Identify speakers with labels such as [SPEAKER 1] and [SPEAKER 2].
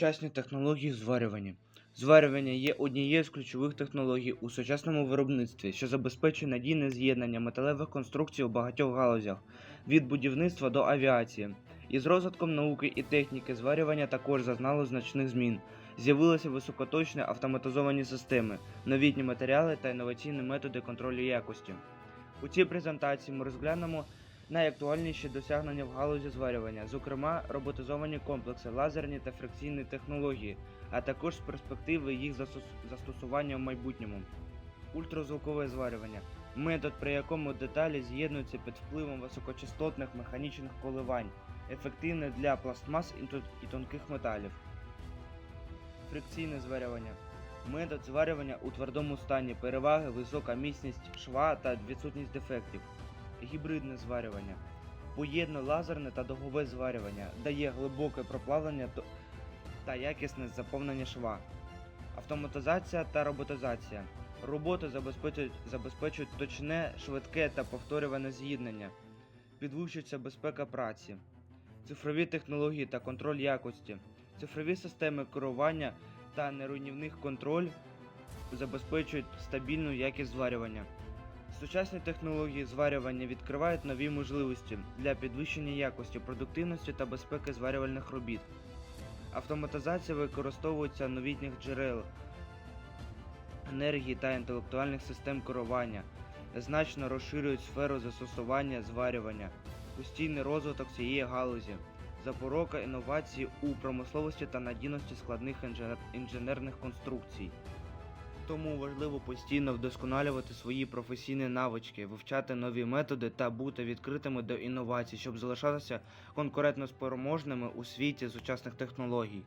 [SPEAKER 1] Сучасні технології зварювання. Зварювання є однією з ключових технологій у сучасному виробництві, що забезпечує надійне з'єднання металевих конструкцій у багатьох галузях, від будівництва до авіації. Із розвитком науки і техніки зварювання також зазнало значних змін. З'явилися високоточні автоматизовані системи, новітні матеріали та інноваційні методи контролю якості. У цій презентації ми розглянемо найактуальніші досягнення в галузі зварювання, зокрема роботизовані комплекси, лазерні та фрикційні технології, а також перспективи їх застосування в майбутньому. Ультразвукове зварювання метод, при якому деталі з'єднуються під впливом високочастотних механічних коливань, ефективний для пластмас і тонких металів. Фрикційне зварювання метод зварювання у твердому стані, переваги, висока міцність шва та відсутність дефектів. Гібридне зварювання поєднує лазерне та дугове зварювання, дає глибоке проплавлення та якісне заповнення шва. Автоматизація та роботизація. Роботи забезпечують, забезпечують точне, швидке та повторюване з'єднання. Підвищується безпека праці. Цифрові технології та контроль якості. Цифрові системи керування та неруйнівних контроль забезпечують стабільну якість зварювання. Сучасні технології зварювання відкривають нові можливості для підвищення якості, продуктивності та безпеки зварювальних робіт. Автоматизація використовується новітніх джерел енергії та інтелектуальних систем керування, значно розширюють сферу застосування зварювання, постійний розвиток цієї галузі, запорока інновацій у промисловості та надійності складних інженер- інженерних конструкцій. Тому важливо постійно вдосконалювати свої професійні навички, вивчати нові методи та бути відкритими до інновацій, щоб залишатися конкурентно спроможними у світі сучасних технологій.